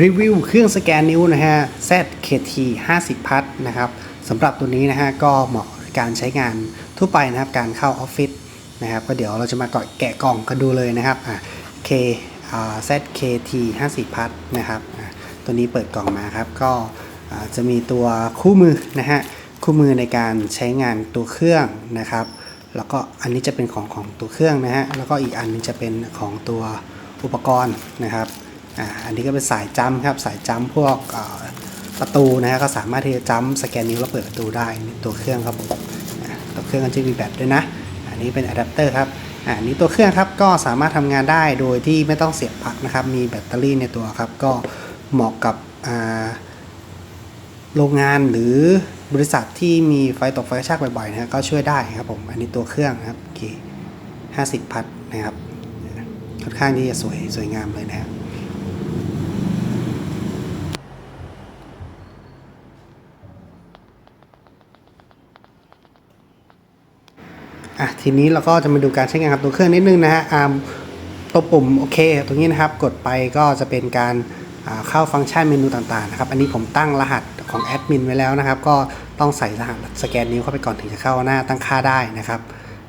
รีวิวเครื่องสแกนนิ้วนะฮะ ZKT 50 พัทนะครับสำหรับตัวนี้นะฮะก็เหมาะการใช้งานทั่วไปนะครับการเข้าออฟฟิศนะครับก็เดี๋ยวเราจะมาแกะกล่องกันดูเลยนะครับอะ K ZKT 50 พัทนะครับตัวนี้เปิดกล่องมาครับก็จะมีตัวคู่มือนะฮะคู่มือในการใช้งานตัวเครื่องนะครับ แล้วก็อันนี้จะเป็นของของตัวเครื่องนะฮะแล้วก็อีกอันนึงจะเป็นของตัวอุปกรณ์นะครับ อ่าอันนี้ก็เป็นสายจัมครับ สายจัมพวกประตูนะฮะก็สามารถที่จะจัมสแกนนิ้วแล้วเปิดประตูได้นี่ตัวเครื่องครับผมตัวเครื่องก็จะมีแบตด้วยนะ อันนี้เป็นอะแดปเตอร์ครับอันนี้ตัวเครื่องครับก็สามารถทำงานได้โดยที่ไม่ต้องเสียบปลั๊กนะครับ มีแบตเตอรี่ในตัวครับ ก็เหมาะกับโรงงานหรือบริษัทที่มีไฟตกไฟกระชากบ่อยๆนะก็ช่วยได้ครับผม อันนี้ตัวเครื่องครับโอเคห้าสิบพัทนะครับ ค่อนข้างที่จะสวยสวยงามเลยนะครับ อะทีนี้เราก็จะมาดูการใช้งานกับตัวเครื่องนิดนึงนะฮะอ่าตัวปุ่มโอเคตรงนี้นะครับกดไปก็จะเป็นการเข้าฟังก์ชันเมนูต่างๆนะครับอันนี้ผมตั้งรหัสของแอดมินไว้แล้วนะครับ ก็ต้องใส่รหัสสแกนนิ้วเข้าไปก่อนถึงจะเข้าหน้าตั้งค่าได้นะครับ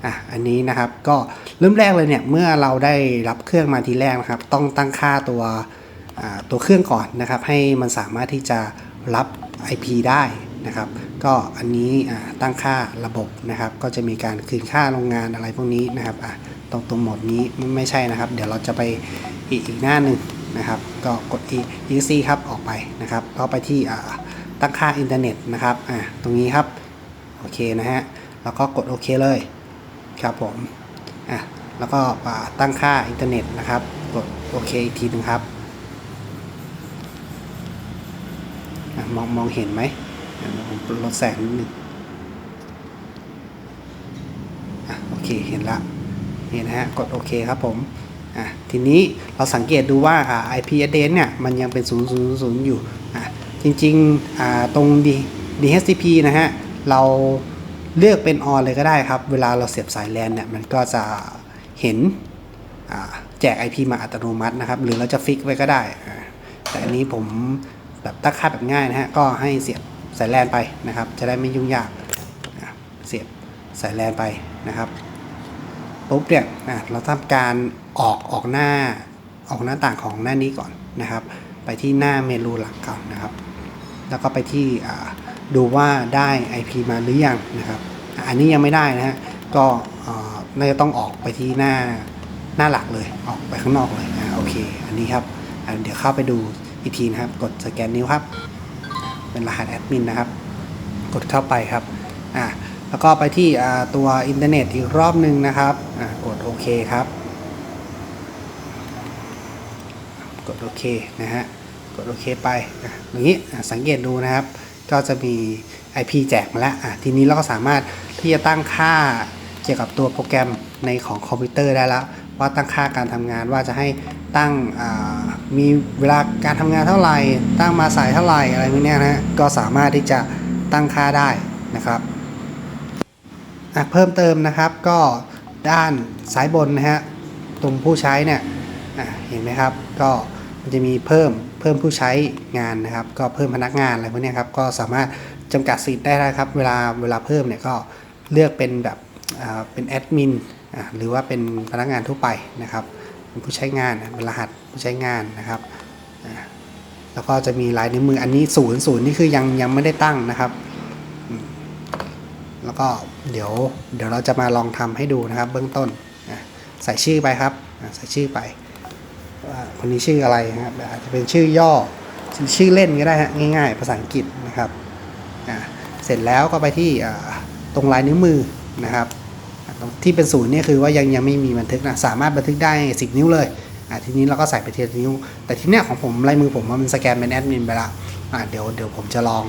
อะอันนี้นะครับก็เริ่มแรกเลยเนี่ยเมื่อเราได้รับเครื่องมาทีแรกนะครับ ต้องตั้งค่าตัวตัวเครื่องก่อนนะครับ ให้มันสามารถที่จะรับ IP ได้นะครับ ก็อันนี้ตั้งค่าระบบนะครับ ก็จะมีการคืนค่าโรงงานอะไรพวกนี้นะครับตรงตรงหมดนี้ไม่ใช่นะครับ เดี๋ยวเราจะไปอีกอีกหน้าหนึ่งนะครับ ก็กด e c ครับออกไปนะครับก็ไปที่ตั้งค่าอินเทอร์เน็ตนะครับตรงนี้ครับโอเคนะฮะแล้วก็กดโอเคเลยครับผมอะแล้วก็ตั้งค่าอินเทอร์เน็ตนะครับ กดโอเคอีกทีนึงครับอมองมองเห็นไหม อะเดี๋ยวผมลดแสงนิดนึงอะโอเคเห็นละนี่นะฮะกดโอเคครับผมอะทีนี้เราสังเกตดูว่าอ่า IP address เนี่ยมันยังเป็น 000 อยู่อะจริงๆอ่าตรง dhcp นะฮะเราเลือกเป็น on เลยก็ได้ครับ เวลาเราเสียบสายแลนเนี่ยมันก็จะเห็นอ่าแจก IP มาอัตโนมัตินะครับ หรือเราจะฟิกไว้ก็ได้ แต่อันนี้ผมแบบตั้งค่าแบบง่ายนะฮะ ก็ให้เสียบ สายแลนไปนะครับ จะได้ไม่ยุ่งยากเสียบสายแลนไปนะครับปุ๊บเนี่ยเราทำการออกออกหน้าออกหน้าต่างของหน้านี้ก่อนนะครับ ไปที่หน้าเมนูหลักก่อนนะครับ แล้วก็ไปที่ดูว่าได้ IP มาหรือยังนะครับ อันนี้ยังไม่ได้นะฮะก็น่าจะต้องออกไปที่หน้าหน้าหลักเลยออกไปข้างนอกเลยอะโอเค อันนี้ครับเดี๋ยวเข้าไปดูอีกทีนะครับ กดสแกนนิ้วครับ เป็นรหัสแอดมินนะครับ กดเข้าไปครับอะแล้วก็ไปที่ตัวอินเทอร์เน็ตอีกรอบหนึ่งนะครับอะกดโอเคครับ กดโอเคนะฮะกดโอเคไปอย่างนี้สังเกตดูนะครับ ก็จะมี IP แจกมาแล้วอะทีนี้เราก็สามารถที่จะตั้งค่าเกี่ยวกับตัวโปรแกรมในของคอมพิวเตอร์ได้แล้ว ว่าตั้งค่าการทำงานว่าจะให้ตั้งมีเวลาการทำงานเท่าไหร่ ตั้งมาสายเท่าไหร่อะไรพวกนี้นะฮะก็สามารถที่จะตั้งค่าได้นะครับเพิ่มเติมนะครับก็ด้านซ้ายบนนะฮะตรงผู้ใช้เนี่ยเห็นไหมครับก็มันจะมีเพิ่มเพิ่มผู้ใช้งานนะครับ ก็เพิ่มพนักงานอะไรพวกนี้ครับก็สามารถจำกัดสิทธิ์ได้นะครับ เวลาเวลาเพิ่มเนี่ยก็เลือกเป็นแบบเป็นแอดมิน หรือว่าเป็นพนักงานทั่วไปนะครับเป็นผู้ใช้งานเป็นรหัสผู้ใช้งานนะครับแล้วก็จะมีลายนิ้วมืออันนี้ศูนย์ศูนย์นี่คือยังยังไม่ได้ตั้งนะครับ แล้วก็เดี๋ยวเดี๋ยวเราจะมาลองทำให้ดูนะครับ เบื้องต้นใส่ชื่อไปครับใส่ชื่อไปว่าคนนี้ชื่ออะไรนะครับอาจจะเป็นชื่อย่อชื่อเล่นก็ได้ฮะง่าย ๆ ภาษาอังกฤษนะครับเสร็จแล้วก็ไปที่ตรงลายนิ้วมือนะครับ ที่เป็นศูนย์เนี่ยคือว่ายังยังไม่มีบันทึกนะสามารถบันทึกได้ 10 นิ้วเลยอะทีนี้เราก็ใส่ไปทีละนิ้ว แต่ทีเนี้ยของผมลายมือผมมันสแกนเป็นแอดมินไปละอะเดี๋ยวเดี๋ยวผมจะลอง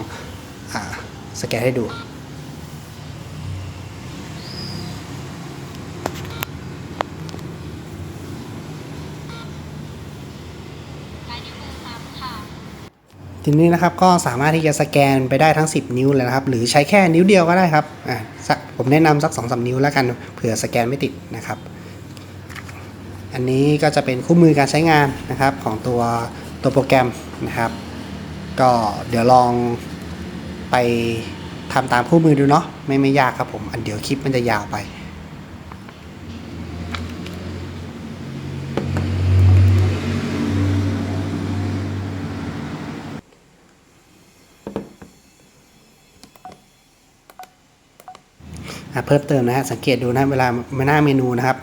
อ่าสแกนให้ดู ทีนี้นะครับก็สามารถที่จะสแกนไปได้ทั้ง 10 นิ้วเลยนะครับ หรือใช้แค่นิ้วเดียวก็ได้ครับอ่าผมแนะนำสัก2อสนิ้วแล้วกันเผื่อสแกนไม่ติดนะครับ อันนี้ก็จะเป็นคู่มือการใช้งานนะครับของตัวตัวโปรแกรมนะครับ ก็เดี๋ยวลองไปทำตามคู่มือดูเนาะไม่ไม่ยากครับผม อันเดี๋ยวคลิปมันจะยาวไป เพิ่มเติมนะฮะสังเกตดูนะเวลาหน้าเมนูนะครับ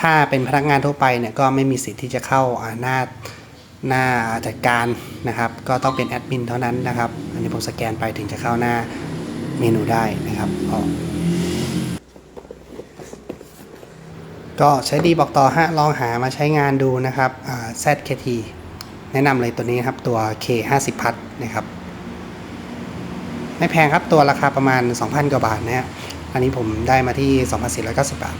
ถ้าเป็นพนักงานทั่วไปเนี่ยก็ไม่มีสิทธิ์ที่จะเข้าหน้าหน้าจัดการนะครับ ก็ต้องเป็นแอดมินเท่านั้นนะครับ อันนี้ผมสแกนไปถึงจะเข้าหน้าเมนูได้นะครับก็ใช้ดีบอกต่อฮะลองหามาใช้งานดูนะครับ ZKT แนะนำเลยตัวนี้ครับตัว K50 พัดนะครับ ไม่แพงครับตัวราคาประมาณ 2,000 กว่าบาทนะฮะ อันนี้ผมได้มาที่ 2,490 บาท